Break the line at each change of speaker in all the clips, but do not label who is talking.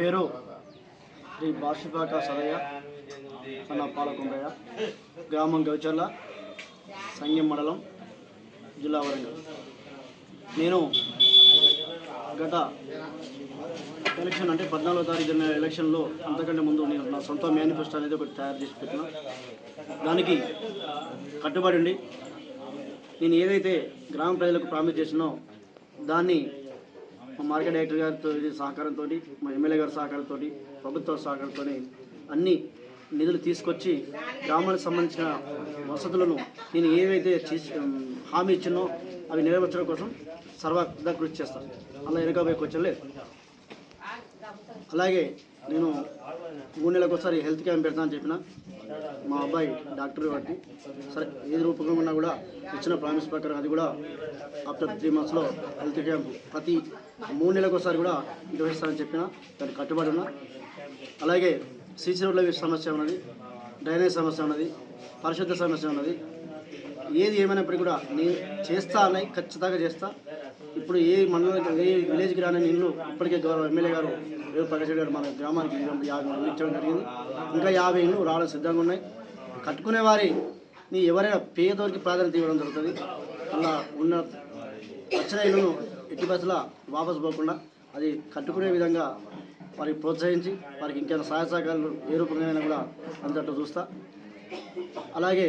పేరు శ్రీ బాషిపాక సదయ్య అన్న పాలకొండయ్య గ్రామం గౌచర్ల సంగం మండలం జిల్లా వరంగల్. నేను గత ఎలక్షన్ అంటే పద్నాలుగో తారీఖు జరిగిన ఎలక్షన్లో అంతకంటే ముందు నేను నా సొంత మేనిఫెస్టో అనేది ఒకటి తయారు చేసి పెట్టిన. దానికి కట్టుబడి ఉండి నేను ఏదైతే గ్రామ ప్రజలకు ప్రామిస్ చేసినో దాన్ని మా మార్కెట్ డైరెక్టర్ గారితో సహకారంతో మా ఎమ్మెల్యే గారి సహకారంతో ప్రభుత్వ సహకారంతో అన్ని నిధులు తీసుకొచ్చి గ్రామాలకు సంబంధించిన వసతులను నేను ఏవైతే చేసి హామీ ఇచ్చినో అవి నెరవేర్చడం కోసం సర్వదా కృషి చేస్తాను అలా వెనకపోయే క్వశ్చన్ లేదు అలాగే నేను మూడు నెలలకు ఒకసారి హెల్త్ క్యాంప్ పెడతానని చెప్పిన. మా అబ్బాయి డాక్టర్ కాబట్టి సరే ఏది రూపంగా ఉన్నా కూడా ఇచ్చిన ప్రామిస్ ప్రకారం అది కూడా ఆఫ్టర్ త్రీ మంత్స్లో హెల్త్ క్యాంప్ ప్రతి మూడు నెలలకు ఒకసారి కూడా నిర్వహిస్తానని చెప్పిన. దానికి కట్టుబడి ఉన్నా. అలాగే సీసీ రోడ్ల సమస్య ఉన్నది డ్రైనేజ్ సమస్య ఉన్నది పరిశుద్ధ సమస్య ఉన్నది. ఏది ఏమైనప్పటికీ కూడా నేను చేస్తా అని ఖచ్చితంగా చేస్తా. ఇప్పుడు ఏ మండలం ఏ విలేజ్కి రాని ఇల్లు ఇప్పటికే గౌరవ ఎమ్మెల్యే గారు వేరు ప్రకాష్ గారు మన గ్రామానికి యాభై ఇల్లు ఇచ్చడం జరిగింది. ఇంకా యాభై ఇల్లు రావడం సిద్ధంగా ఉన్నాయి. కట్టుకునే వారి నీ ఎవరైనా పేదోరికి ప్రాధాన్యత ఇవ్వడం జరుగుతుంది. అలా ఉన్న వచ్చిన ఇల్లును ఎట్టి బస్సుల వాపసు పోకుండా అది కట్టుకునే విధంగా వారికి ప్రోత్సహించి వారికి ఇంకేమైనా సహాయ సహకారాలు ఏ రూపంగా కూడా అంతట్టు చూస్తా. అలాగే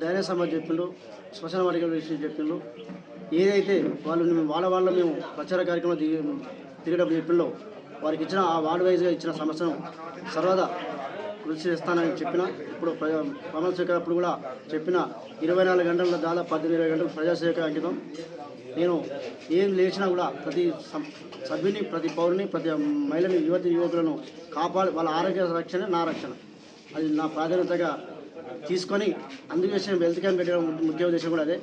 ధైర్య సమాజ్ చెప్పిండు శ్మశాన వాటికల విషయం చెప్పిండు ఏదైతే వాళ్ళు మేము వాళ్ళ వాళ్ళ మేము ప్రచార కార్యక్రమం దిగి తిరిగేటప్పుడు చెప్పిండో వారికి ఇచ్చిన ఆ వార్డు వైజ్గా ఇచ్చిన సమస్యను సర్వదా కృషి చేస్తానని చెప్పిన ఇప్పుడు ప్రజా ప్రమాణ స్వీకారం అప్పుడు కూడా చెప్పిన ఇరవై నాలుగు గంటల దాదాపు పద్దెనిమిది ఇరవై గంటలు ప్రజాసేవక అంకితం. నేను ఏం లేచినా కూడా ప్రతి సభ్యుని ప్రతి పౌరుని ప్రతి మహిళని యువతి యువకులను కాపాడి వాళ్ళ ఆరోగ్య రక్షణ నా రక్షణ. అది నా ప్రాధాన్యతగా తీసుకొని అందుకే నేను హెల్త్ క్యాంప్ పెట్టడం ముఖ్య ఉద్దేశం కూడా అదే.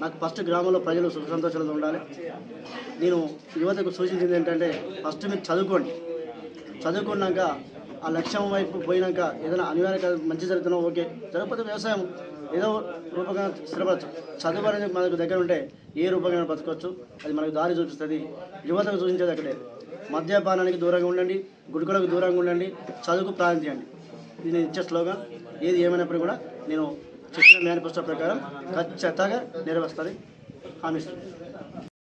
నాకు ఫస్ట్ గ్రామంలో ప్రజలు సుఖ సంతోషాలతో ఉండాలి. నేను యువతకు సూచించింది ఏంటంటే ఫస్ట్ మీరు చదువుకోండి. చదువుకున్నాక ఆ లక్ష్యం వైపు పోయినాక ఏదైనా అనివార్య మంచి జరుగుతున్నా ఓకే. జరగకపోతే వ్యవసాయం. ఏదో రూపంగా స్థిరపరచు చదువు అనేది మనకు దగ్గర ఉంటే ఏ రూపంగా బతకవచ్చు అది మనకు దారి చూపిస్తుంది. యువతకు సూచించేది అక్కడే మద్యపానానికి దూరంగా ఉండండి. గుడుకులకు దూరంగా ఉండండి. చదువుకు ప్రాధాన్యత ఇది నేను ఇచ్చే స్లోగన్ ఏది ఏమైనప్పుడు కూడా నేను చెప్పిన మేనిఫెస్టో ప్రకారం ఖచ్చితంగా నెరవేరుస్తుంది. హామీ